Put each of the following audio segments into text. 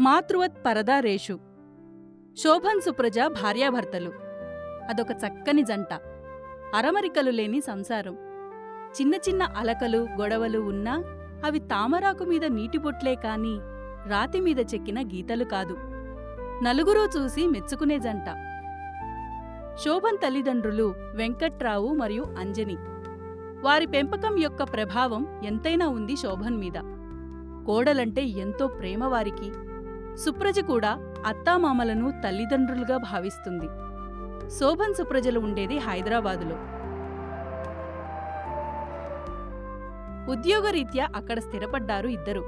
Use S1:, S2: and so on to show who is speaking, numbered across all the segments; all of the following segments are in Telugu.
S1: మాతృవత్ పరదా రేషు శోభన్ సుప్రజ భార్యాభర్తలు. అదొక చక్కని జంట. అరమరికలు లేని సంసారం. చిన్న చిన్న అలకలు గొడవలు ఉన్నా అవి తామరాకు మీద నీటిబొట్లే కాని రాతి మీద చెక్కిన గీతలు కాదు. నలుగురూ చూసి మెచ్చుకునే జంట. శోభన్ తల్లిదండ్రులు వెంకట్రావు మరియు అంజని. వారి పెంపకం యొక్క ప్రభావం ఎంతైనా ఉంది శోభన్ మీద. కోడలంటే ఎంతో ప్రేమ వారికి. సుప్రజ కూడా అత్తామామలను తల్లిదండ్రులుగా భావిస్తుంది. శోభన్ సుప్రజలు ఉండేది హైదరాబాదులో. ఉద్యోగరీత్యా అక్కడ స్థిరపడ్డారు ఇద్దరు.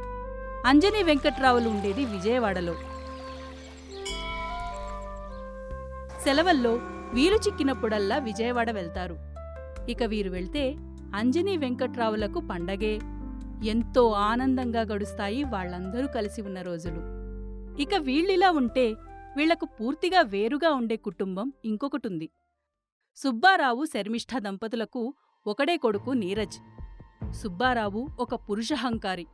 S1: అంజనీ వెంకట్రావులు ఉండేది విజయవాడలో. సెలవల్లో వీలు చిక్కినప్పుడల్లా విజయవాడ వెళ్తారు. ఇక వీరు వెళ్తే అంజనీ వెంకట్రావులకు పండగే ఎంతో ఆనందంగా గడుస్తాయి వాళ్ళందరూ కలిసి ఉన్న రోజులు. ఇక వీళ్ళిలా ఉంటే వీళ్ళకు పూర్తిగా వేరుగా ఉండే కుటుంబం ఇంకొకటుంది. సుబ్బారావు శర్మిష్ఠ దంపతులకు ఒకడే కొడుకు నీరజ్. సుబ్బారావు ఒక పురుషహంకారి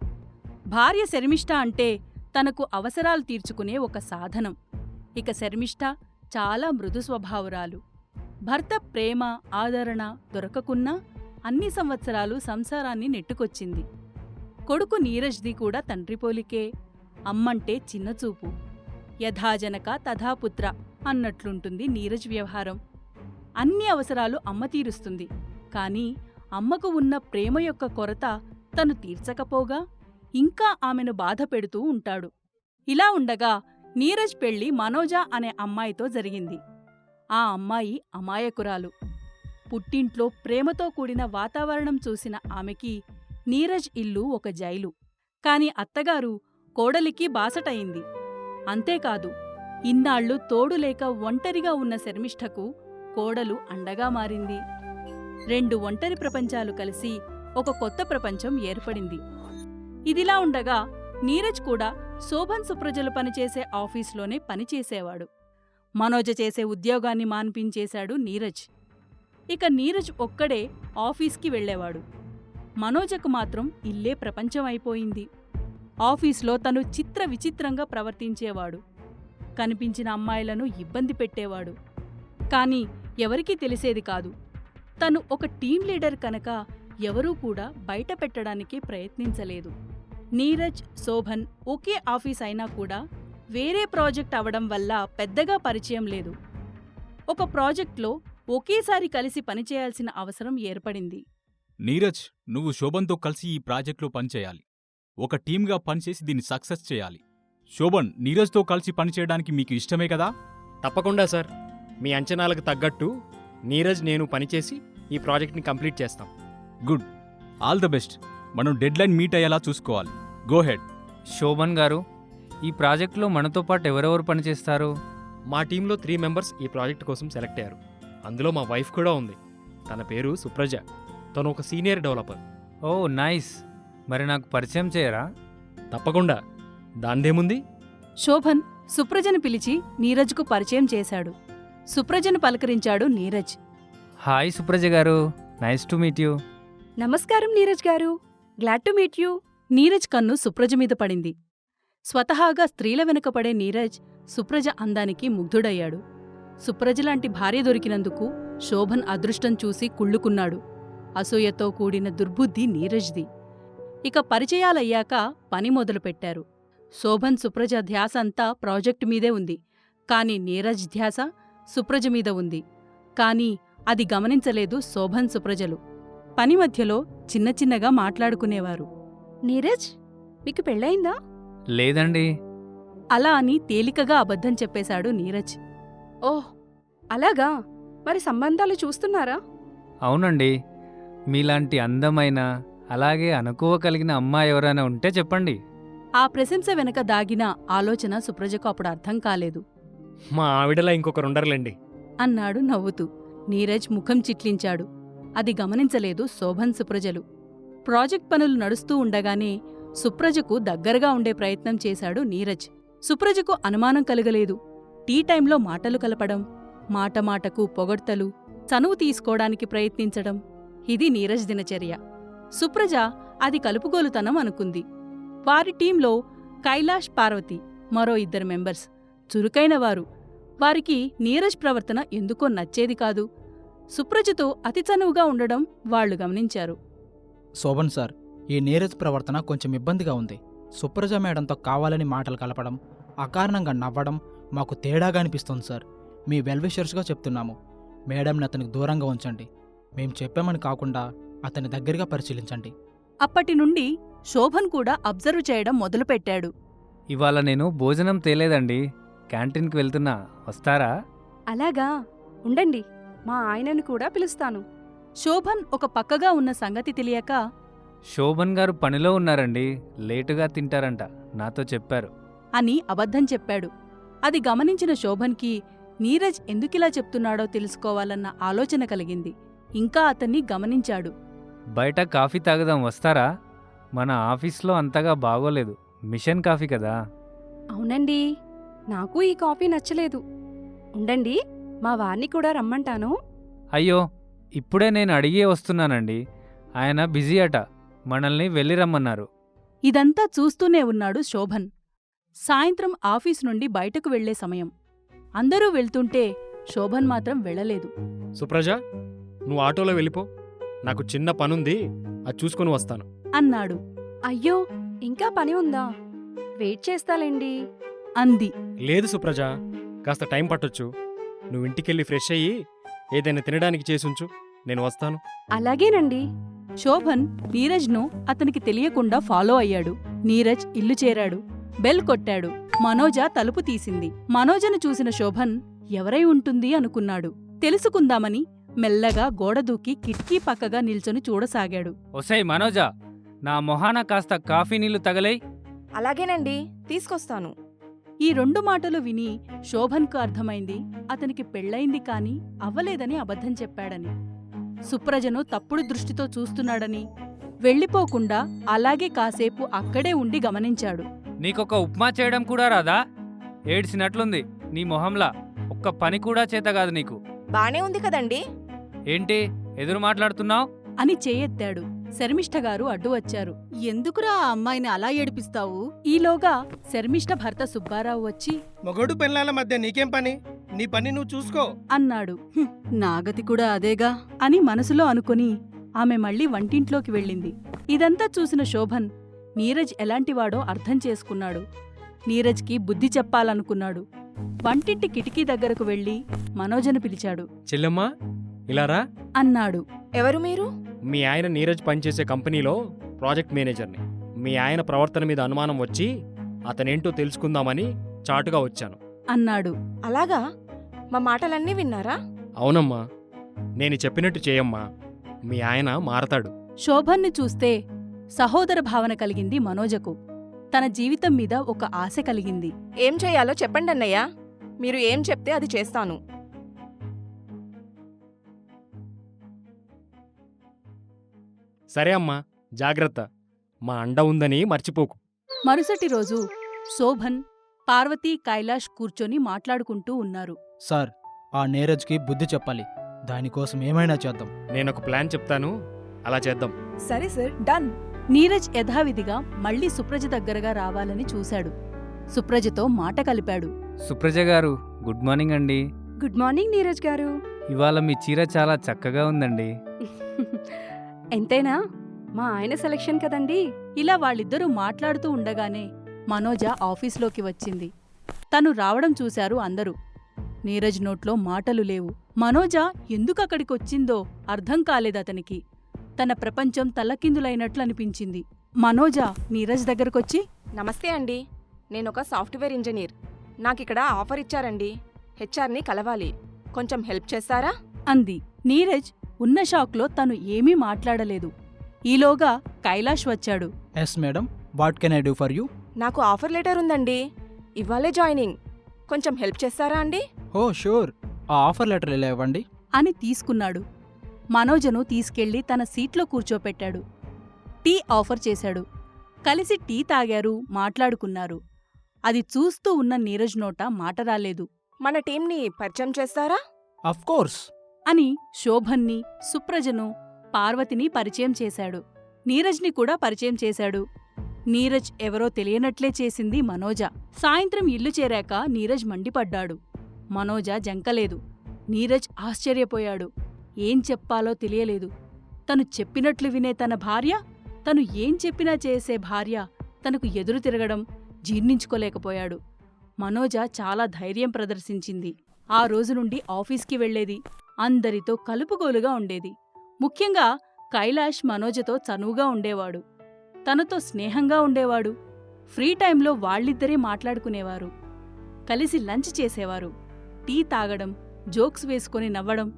S1: భార్య శర్మిష్ఠ అంటే తనకు అవసరాలు తీర్చుకునే ఒక సాధనం. ఇక శర్మిష్ఠ చాలా మృదు స్వభావురాలు. భర్త ప్రేమ ఆదరణ దొరకకున్నా అన్ని సంవత్సరాలు సంసారాన్ని నెట్టుకొచ్చింది. కొడుకు నీరజ్ది కూడా తండ్రి పోలికే అమ్మంటే చిన్నచూపు యథాజనక తథాపుత్ర అన్నట్లుంటుంది నీరజ్ వ్యవహారం. అన్ని అవసరాలు అమ్మ తీరుస్తుంది. కాని అమ్మకు ఉన్న ప్రేమ యొక్క కొరత తను తీర్చకపోగా ఇంకా ఆమెను బాధపెడుతూ ఉంటాడు. ఇలా ఉండగా నీరజ్ పెళ్ళి మనోజ అనే అమ్మాయితో జరిగింది. ఆ అమ్మాయి అమాయకురాలు. పుట్టింట్లో ప్రేమతో కూడిన వాతావరణం చూసిన ఆమెకి నీరజ్ ఇల్లు ఒక జైలు. కాని అత్తగారు కోడలికి బాసటయింది. అంతేకాదు ఇన్నాళ్ళు తోడులేక ఒంటరిగా ఉన్న శర్మిష్ఠకు కోడలు అండగా మారింది. రెండు ఒంటరి ప్రపంచాలు కలిసి ఒక కొత్త ప్రపంచం ఏర్పడింది. ఇదిలా ఉండగా నీరజ్ కూడా శోభన్ సుప్రజలు పనిచేసే ఆఫీస్లోనే పనిచేసేవాడు. మనోజ చేసే ఉద్యోగాన్ని మాన్పించేశాడు నీరజ్. ఇక నీరజ్ ఒక్కడే ఆఫీస్కి వెళ్ళేవాడు. మనోజకు మాత్రం ఇల్లే ప్రపంచం అయిపోయింది ఆఫీస్లో తను చిత్ర విచిత్రంగా ప్రవర్తించేవాడు. కనిపించిన అమ్మాయిలను ఇబ్బంది పెట్టేవాడు. కాని ఎవరికీ తెలిసేది కాదు. తను ఒక టీం లీడర్ కనుక ఎవరూ కూడా బయట పెట్టడానికి ప్రయత్నించలేదు. నీరజ్ శోభన్ ఒకే ఆఫీస్ అయినా కూడా వేరే ప్రాజెక్ట్ అవడం వల్ల పెద్దగా పరిచయం లేదు. ఒక ప్రాజెక్ట్లో ఒకేసారి కలిసి పనిచేయాల్సిన అవసరం ఏర్పడింది.
S2: నీరజ్ నువ్వు శోభన్తో కలిసి ఈ ప్రాజెక్టులో పనిచేయాలి. ఒక టీంగా పనిచేసి దీన్ని సక్సెస్ చేయాలి. శోభన్ నీరజ్తో కలిసి పనిచేయడానికి మీకు ఇష్టమే కదా?
S3: తప్పకుండా సార్. మీ అంచనాలకు తగ్గట్టు నీరజ్ నేను పనిచేసి ఈ ప్రాజెక్ట్ని కంప్లీట్ చేస్తాం.
S2: గుడ్. All the best. మనం డెడ్లైన్ మీట్ అయ్యేలా చూసుకోవాలి. Go head.
S4: శోభన్ గారు ఈ ప్రాజెక్టులో మనతో పాటు ఎవరెవరు పనిచేస్తారు?
S3: మా టీంలో త్రీ మెంబర్స్ ఈ ప్రాజెక్ట్ కోసం సెలెక్ట్ అయ్యారు. అందులో మా వైఫ్ కూడా ఉంది. తన పేరు సుప్రజ. తను ఒక సీనియర్ డెవలపర్.
S4: ఓ నైస్. మరి నాకు పరిచయం చేయరా?
S3: తప్పకుండా. దాందేముంది?
S1: శోభన్ సుప్రజను పిలిచి నీరజ్కు పరిచయం చేశాడు. సుప్రజను పలకరించాడు నీరజ్.
S4: హాయ్ సుప్రజ గారు. Nice to meet you.
S5: నమస్కారం నీరజ్ గారు. Glad to meet you.
S1: Neeraj కన్ను సుప్రజ మీద పడింది. స్వతహాగా స్త్రీల వెనుకపడే నీరజ్ సుప్రజ అందానికి ముగ్ధుడయ్యాడు. సుప్రజలాంటి భార్య దొరికినందుకు శోభన్ అదృష్టం చూసి కుళ్ళుకున్నాడు. అసూయతో కూడిన దుర్బుద్ధి నీరజ్ది. ఇక పరిచయాలయ్యాక పని మొదలుపెట్టారు. శోభన్ సుప్రజ ధ్యాస అంతా ప్రాజెక్టు మీదే ఉంది. కాని నీరజ్ ధ్యాస సుప్రజ మీద ఉంది. కాని అది గమనించలేదు శోభన్ సుప్రజలు. పని మధ్యలో చిన్న చిన్నగా మాట్లాడుకునేవారు.
S5: నీరజ్ మీకు పెళ్ళయిందా?
S4: లేదండి.
S1: అలా అని తేలికగా అబద్ధం చెప్పేశాడు నీరజ్.
S5: ఓహ్ అలాగా? మరి సంబంధాలు చూస్తున్నారా?
S4: అవునండి. మీలాంటి అందమైన అలాగే అనుకువ కలిగిన అమ్మాయి ఎవరైనా ఉంటే చెప్పండి.
S1: ఆ ప్రశంస వెనక దాగిన ఆలోచన సుప్రజకు అప్పుడు అర్థం కాలేదు.
S3: మా ఆవిడలా ఇంకొకరు ఉండరులేండి.
S1: అన్నాడు నవ్వుతూ. నీరజ్ ముఖం చిట్లించాడు. అది గమనించలేదు శోభన్ సుప్రజలు. ప్రాజెక్ట్ పనులు నడుస్తూ ఉండగానే సుప్రజకు దగ్గరగా ఉండే ప్రయత్నం చేశాడు నీరజ్. సుప్రజకు అనుమానం కలగలేదు. టీ టైంలో మాటలు కలపడం మాట మాటకు పొగడ్తలు చనువు తీసుకోవడానికి ప్రయత్నించడం. ఇది నీరజ్ దినచర్య. సుప్రజ అది కలుపుగోలుతనం అనుకుంది. వారి టీంలో కైలాష్ పార్వతి మరో ఇద్దరు మెంబర్స్. చురుకైన వారు. వారికి నీరజ్ ప్రవర్తన ఎందుకో నచ్చేది కాదు. సుప్రజతో అతి చనువుగా ఉండడం వాళ్ళు గమనించారు.
S6: శోభన్ సార్ ఈ నీరజ్ ప్రవర్తన కొంచెం ఇబ్బందిగా ఉంది. సుప్రజ మేడంతో కావాలని మాటలు కలపడం అకారణంగా నవ్వడం మాకు తేడాగా అనిపిస్తుంది సార్. మీ వెల్విషర్స్గా చెప్తున్నాము. మేడంని అతనికి దూరంగా ఉంచండి. మేము చెప్పామని కాకుండా అతని దగ్గరగా పరిశీలించండి.
S1: అప్పటి నుండి శోభన్ కూడా అబ్జర్వ్ చేయడం మొదలుపెట్టాడు.
S4: ఇవాళ నేను భోజనం తేలేదండి. క్యాంటీన్కి వెళ్తున్నా. వస్తారా?
S5: అలాగా. ఉండండి. మా ఆయనను కూడా పిలుస్తాను.
S1: శోభన్ ఒక పక్కగా ఉన్న సంగతి తెలియక
S4: శోభన్ గారు పనిలో ఉన్నారండి. లేటుగా తింటారంట. నాతో చెప్పారు.
S1: అని అబద్ధం చెప్పాడు. అది గమనించిన శోభన్కి నీరజ్ ఎందుకిలా చెప్తున్నాడో తెలుసుకోవాలన్న ఆలోచన కలిగింది. ఇంకా అతన్ని గమనించాడు.
S4: బయట కాఫీ తాగుదాం వస్తారా? మన ఆఫీస్లో అంతగా బాగోలేదు. మిషన్ కాఫీ కదా?
S5: అవునండి. నాకు ఈ కాఫీ నచ్చలేదు. ఉండండి మా వారిని కూడా రమ్మంటాను.
S4: అయ్యో ఇప్పుడే నేను అడిగే వస్తున్నానండి. ఆయన బిజీ అట. మనల్ని వెళ్ళి రమ్మన్నారు.
S1: ఇదంతా చూస్తూనే ఉన్నాడు శోభన్. సాయంత్రం ఆఫీస్ నుండి బయటకు వెళ్ళే సమయం. అందరూ వెళ్తుంటే శోభన్ మాత్రం వెళ్ళలేదు.
S3: సుప్రజ నువ్వు ఆటోలో వెళ్ళిపో. నాకు చిన్న పనుంది అది చూసుకొని వస్తాను.
S1: అన్నాడు.
S5: అయ్యో ఇంకా పని ఉందా? వెయిట్ చేస్తాలేండి?
S1: అంది.
S3: లేదు సుప్రజ కాస్త టైం పట్టొచ్చు. నువ్వు ఇంటికెళ్ళి ఫ్రెష్ అయ్యి ఏదైనా తినడానికి చేసుంచు నేను వస్తాను.
S5: అలాగేనండి.
S1: శోభన్ నీరజ్ను అతనికి తెలియకుండా ఫాలో అయ్యాడు. నీరజ్ ఇల్లు చేరాడు. బెల్ కొట్టాడు. మనోజ తలుపు తీసింది. మనోజను చూసిన శోభన్ ఎవరై ఉంటుంది అనుకున్నాడు. తెలుసుకుందామని మెల్లగా గోడ దూకి కిటికీ పక్కగా నిల్చొని చూడసాగాడు.
S4: ఒసై మనోజా నా మొహాన కాస్త కాఫీ నీళ్ళు తగలై
S7: అలాగేనండి తీసుకొస్తాను.
S1: ఈ రెండు మాటలు విని శోభన్కు అర్థమైంది అతనికి పెళ్ళయింది కాని అవ్వలేదని అబద్ధం చెప్పాడని. సుప్రజను తప్పుడు దృష్టితో చూస్తున్నాడని వెళ్ళిపోకుండా అలాగే కాసేపు అక్కడే ఉండి గమనించాడు.
S4: నీకొక ఉప్మా చేయడం కూడా రాదా? ఏడ్చినట్లుంది నీ మొహంలా ఒక్క పని కూడా చేత కాదు నీకు.
S7: బానే ఉంది కదండి.
S4: ఏంటి ఎదురు మాట్లాడుతున్నావు?
S1: అని చేయెత్తాడు శర్మిష్ఠ గారు అడ్డు వచ్చారు. ఎందుకురా ఆ అమ్మాయిని అలా ఏడిపిస్తావు? ఈలోగా శర్మిష్ఠ భర్త సుబ్బారావు వచ్చి
S8: మొగడు పెళ్ళాల మధ్య నీకేం పని? నీ పని నువ్వు చూసుకో.
S1: అన్నాడు. "హుం, నాగతి కూడా అదేగా? అని మనసులో అనుకుని ఆమె మళ్ళీ వంటింట్లోకి వెళ్ళింది. ఇదంతా చూసిన శోభన్ నీరజ్ ఎలాంటివాడో అర్థం చేసుకున్నాడు. నీరజ్కి బుద్ధి చెప్పాలనుకున్నాడు. వంటింటి కిటికీ దగ్గరకు వెళ్ళి మనోజను పిలిచాడు.
S3: చెల్లెమ్మా ఇలారా
S1: అన్నాడు.
S7: ఎవరు మీరు?
S3: మీ ఆయన నీరజ్ పనిచేసే కంపెనీలో ప్రాజెక్ట్ మేనేజర్ని. మీ ఆయన ప్రవర్తన మీద అనుమానం వచ్చి అతనేంటో తెలుసుకుందామని చాటుగా వచ్చాను.
S1: అన్నాడు.
S7: అలాగా? మా మాటలన్నీ విన్నారా?
S3: అవునమ్మా. నేను చెప్పినట్టు చేయమ్మా. మీ ఆయన మారతాడు.
S1: శోభన్ని చూస్తే సహోదర భావన కలిగింది మనోజకు. తన జీవితం మీద ఒక ఆశ కలిగింది.
S7: ఏం చేయాలో చెప్పండి అన్నయ్య మీరు ఏం చెప్తే అది చేస్తాను.
S3: సరే అమ్మా జాగ్రత్త. మా అండ ఉందని మర్చిపోకు.
S1: మరుసటి రోజు శోభన్ పార్వతీ కైలాష్ కూర్చొని మాట్లాడుకుంటూ ఉన్నారు.
S6: సార్ ఆ నీరజ్కి బుద్ధి చెప్పాలి. దానికోసం ఏమైనా చేద్దాం.
S3: నేనొక ప్లాన్ చెప్తాను. అలా చేద్దాం.
S7: సరే సార్ డన్.
S1: నీరజ్ యథావిధిగా మళ్ళీ సుప్రజ దగ్గరగా రావాలని చూశాడు. సుప్రజతో మాట కలిపాడు.
S4: సుప్రజ గారు గుడ్ మార్నింగ్ అండి.
S5: గుడ్ మార్నింగ్ నీరజ్ గారు.
S4: ఇవాళ మీ చీర చాలా చక్కగా ఉందండి.
S5: ఎంతైనా? మా ఆయన సెలక్షన్ కదండి.
S1: ఇలా వాళ్ళిద్దరూ మాట్లాడుతూ ఉండగానే మనోజ ఆఫీస్లోకి వచ్చింది. తను రావడం చూశారు అందరూ. నీరజ్ నోట్లో మాటలు లేవు. మనోజ ఎందుకక్కడికొచ్చిందో అర్థం కాలేదతనికి. తన ప్రపంచం తల్లకిందులైనట్లు అనిపించింది మనోజ నీరజ్ దగ్గరకొచ్చి
S7: నమస్తే అండి. నేను ఒక సాఫ్ట్వేర్ ఇంజనీర్. నాకిక్కడ ఆఫర్ ఇచ్చారండి. హెచ్ఆర్ని కలవాలి. కొంచెం హెల్ప్ చేస్తారా?
S1: అంది. నీరజ్ ఉన్న షాక్లో తను ఏమీ మాట్లాడలేదు. ఈలోగా కైలాష్ వచ్చాడు.
S6: Yes madam what can I do for you?
S7: నాకు ఆఫర్ లెటర్ ఉందండి. ఇవాళే జాయినింగ్. కొంచెం హెల్ప్ చేస్తారా అండి?
S6: Oh sure. ఆ ఆఫర్ లెటర్ ఇలా ఇవ్వండి?
S1: అని తీసుకున్నాడు. మనోజను తీసుకెళ్ళి తన సీట్లో కూర్చోపెట్టాడు. టీ ఆఫర్ చేశాడు. కలిసి టీ తాగారు మాట్లాడుకున్నారు. అది చూస్తూ ఉన్న నీరజ్ నోట మాట రాలేదు.
S7: మన టీంని పరిచయం చేస్తారా?
S6: Of course.
S1: అని శోభన్ని సుప్రజను పార్వతిని పరిచయం చేశాడు. నీరజ్ని కూడా పరిచయం చేశాడు. నీరజ్ ఎవరో తెలియనట్లే చేసింది మనోజ. సాయంత్రం ఇల్లు చేరాక నీరజ్ మండిపడ్డాడు. మనోజ జంకలేదు. నీరజ్ ఆశ్చర్యపోయాడు. ఏం చెప్పాలో తెలియలేదు. తను చెప్పినట్లు వినే తన భార్య తను ఏం చెప్పినా చేసే భార్య తనకు ఎదురు తిరగడం జీర్ణించుకోలేకపోయాడు. మనోజ చాలా ధైర్యం ప్రదర్శించింది. ఆ రోజు నుండి ఆఫీస్కి వెళ్ళేది అందరితో కలుపుగోలుగా ఉండేది. ముఖ్యంగా కైలాష్ మనోజతో చనువుగా ఉండేవాడు. తనతో స్నేహంగా ఉండేవాడు. ఫ్రీ టైంలో వాళ్ళిద్దరే మాట్లాడుకునేవారు. కలిసి లంచ్ చేసేవారు. టీ తాగడం జోక్స్ వేసుకొని నవ్వడం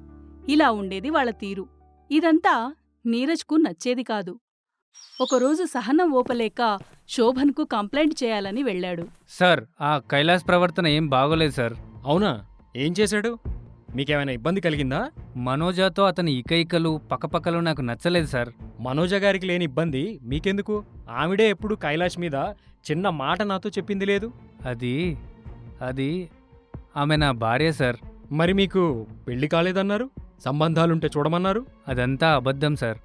S1: ఇలా ఉండేది వాళ్ళ తీరు. ఇదంతా నీరజ్కు నచ్చేది కాదు. ఒకరోజు సహనం ఓపలేక శోభన్కు కంప్లైంట్ చేయాలని వెళ్ళాడు.
S4: సార్ ఆ కైలాస్ ప్రవర్తన ఏం బాగోలేదు సార్.
S3: అవునా? ఏం చేశాడు? మీకేమైనా ఇబ్బంది కలిగిందా?
S4: మనోజాతో అతని ఇకైకలు పక్కపక్కలు నాకు నచ్చలేదు సార్.
S3: మనోజ గారికి లేని ఇబ్బంది మీకెందుకు? ఆవిడే ఎప్పుడు కైలాష్ మీద చిన్న మాట నాతో చెప్పింది లేదు?
S4: అది అది ఆమె నా భార్య సార్.
S3: మరి మీకు పెళ్ళి కాలేదన్నారు? సంబంధాలుంటే చూడమన్నారు?
S4: అదంతా అబద్ధం సార్.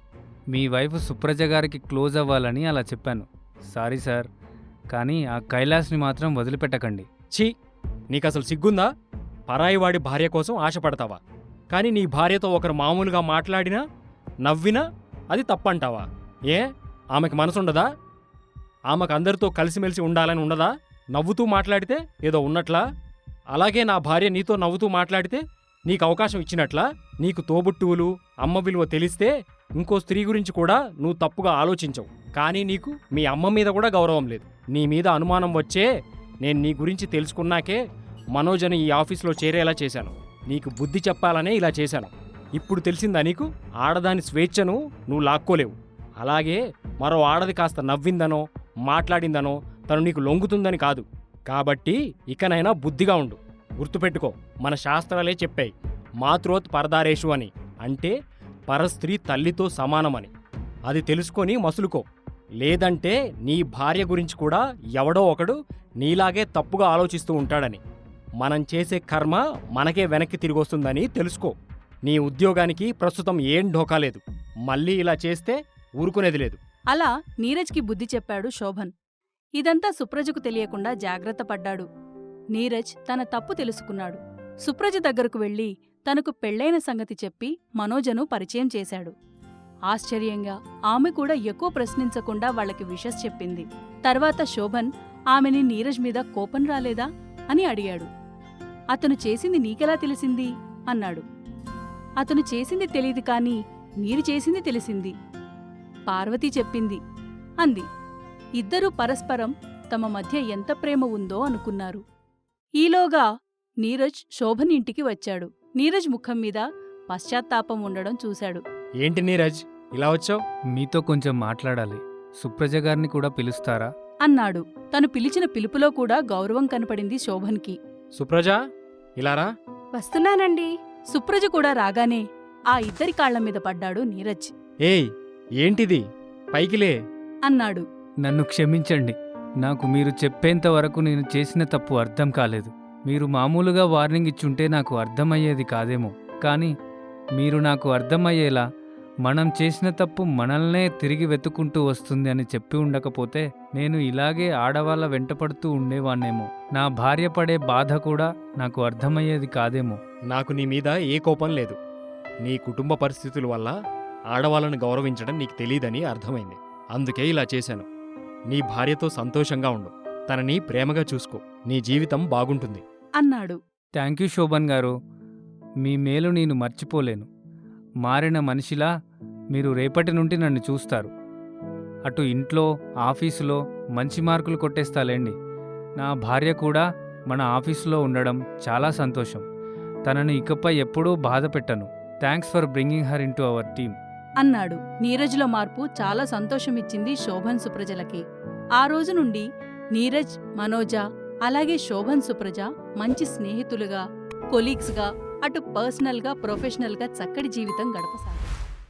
S4: మీ వైఫ్ సుప్రజ గారికి క్లోజ్ అవ్వాలని అలా చెప్పాను. Sorry sir. కానీ ఆ కైలాస్ని మాత్రం వదిలిపెట్టకండి.
S3: ఛీ! నీకసలు సిగ్గుందా? పరాయివాడి భార్య కోసం ఆశపడతావా? కానీ నీ భార్యతో ఒకరు మామూలుగా మాట్లాడినా నవ్వినా అది తప్పంటావా? ఏ? ఆమెకు మనసుండదా? ఆమెకు అందరితో కలిసిమెలిసి ఉండాలని ఉండదా? నవ్వుతూ మాట్లాడితే ఏదో ఉన్నట్లా? అలాగే నా భార్య నీతో నవ్వుతూ మాట్లాడితే నీకు అవకాశం ఇచ్చినట్లా? నీకు తోబుట్టువులు అమ్మ విలువ తెలిస్తే ఇంకో స్త్రీ గురించి కూడా నువ్వు తప్పుగా ఆలోచించవు. కానీ నీకు మీ అమ్మ మీద కూడా గౌరవం లేదు. నీ మీద అనుమానం వచ్చే నేను నీ గురించి తెలుసుకున్నాకే మనోజని ఈ ఆఫీస్లో చేరేలా చేశాను. నీకు బుద్ధి చెప్పాలనే ఇలా చేశాను. ఇప్పుడు తెలిసిందా నీకు? ఆడదాని స్వేచ్ఛను నువ్వు లాక్కోలేవు. అలాగే మరో ఆడది కాస్త నవ్విందనో మాట్లాడిందనో తను నీకు లొంగుతుందని కాదు. కాబట్టి ఇకనైనా బుద్ధిగా ఉండు. గుర్తుపెట్టుకో మన శాస్త్రాలే చెప్పాయి. మాతృత్ పరదారేషు అని. అంటే పరస్త్రీ తల్లితో సమానమని. అది తెలుసుకొని మసులుకో. లేదంటే నీ భార్య గురించి కూడా ఎవడో ఒకడు నీలాగే తప్పుగా ఆలోచిస్తూ ఉంటాడని. మనం చేసే కర్మ మనకే వెనక్కి తిరిగొస్తుందని తెలుసుకో. నీ ఉద్యోగానికి ప్రస్తుతం ఏం ఢోకా లేదు. మళ్ళీ ఇలా చేస్తే ఊరుకునేది లేదు.
S1: అలా నీరజ్కి బుద్ధి చెప్పాడు శోభన్. ఇదంతా సుప్రజకు తెలియకుండా జాగ్రత్త పడ్డాడు. నీరజ్ తన తప్పు తెలుసుకున్నాడు. సుప్రజ దగ్గరకు వెళ్ళి తనకు పెళ్ళైన సంగతి చెప్పి మనోజను పరిచయం చేశాడు. ఆశ్చర్యంగా ఆమె కూడా ఎక్కువ ప్రశ్నించకుండా వాళ్ళకి విషస్ చెప్పింది. తర్వాత శోభన్ ఆమెని నీరజ్ మీద కోపం రాలేదా? అని అడిగాడు. అతను చేసింది నీకెలా తెలిసింది? అన్నాడు. అతను చేసింది తెలియదు కాని మీరు చేసింది తెలిసింది. పార్వతి చెప్పింది. అంది. ఇద్దరూ పరస్పరం తమ మధ్య ఎంత ప్రేమ ఉందో అనుకున్నారు. ఈలోగా నీరజ్ శోభన్ ఇంటికి వచ్చాడు. నీరజ్ ముఖం మీద పశ్చాత్తాపం ఉండడం చూశాడు.
S3: ఏంటి నీరజ్? ఇలా వచ్చావు?
S4: మీతో కొంచెం మాట్లాడాలి. సుప్రజ గారిని కూడా పిలుస్తారా?
S1: అన్నాడు. తను పిలిచిన పిలుపులో కూడా గౌరవం కనపడింది శోభన్కి.
S3: సుప్రజ? ఇలారా?
S5: వస్తున్నానండి.
S1: సుప్రజ కూడా రాగానే ఆ ఇద్దరి కాళ్ళ మీద పడ్డాడు నీరజ్.
S3: ఏయ్ ఏంటిది? పైకిలే
S1: అన్నాడు.
S4: నన్ను క్షమించండి. నాకు మీరు చెప్పేంత వరకు నేను చేసిన తప్పు అర్థం కాలేదు. మీరు మామూలుగా వార్నింగ్ ఇచ్చుంటే నాకు అర్థమయ్యేది కాదేమో. కానీ మీరు నాకు అర్థమయ్యేలా మనం చేసిన తప్పు మనల్నే తిరిగి వెతుకుంటూ వస్తుంది అని చెప్పి ఉండకపోతే నేను ఇలాగే ఆడవాళ్ళ వెంటపడుతూ ఉండేవాణ్ణేమో. నా భార్య పడే బాధ కూడా నాకు అర్థమయ్యేది కాదేమో.
S3: నాకు నీ మీద ఏ కోపం లేదు. నీ కుటుంబ పరిస్థితుల వల్ల ఆడవాళ్ళను గౌరవించడం నీకు తెలియదని అర్థమైంది. అందుకే ఇలా చేశాను. నీ భార్యతో సంతోషంగా ఉండు. తనని ప్రేమగా చూసుకో. నీ జీవితం బాగుంటుంది.
S1: అన్నాడు.
S4: థ్యాంక్ యూ శోభన్ గారు. మీ మేలు నేను మర్చిపోలేను. మారిన మనిషిలా మీరు రేపటి నుండి నన్ను చూస్తారు. అటు ఇంట్లో ఆఫీసులో మంచి మార్కులు కొట్టేస్తాలేండి. నా భార్య కూడా మన ఆఫీసులో ఉండడం చాలా సంతోషం. తనను ఇకపై ఎప్పుడూ బాధ పెట్టను. Thanks for bringing her into our team.
S1: అన్నాడు. నీరజ్లో మార్పు చాలా సంతోషమిచ్చింది శోభన్ సుప్రజలకి. ఆ రోజు నుండి నీరజ్ మనోజ అలాగే శోభన్ సుప్రజ మంచి స్నేహితులుగా కొలీగ్స్గా అటు పర్సనల్గా ప్రొఫెషనల్గా చక్కటి జీవితం గడపసాగారు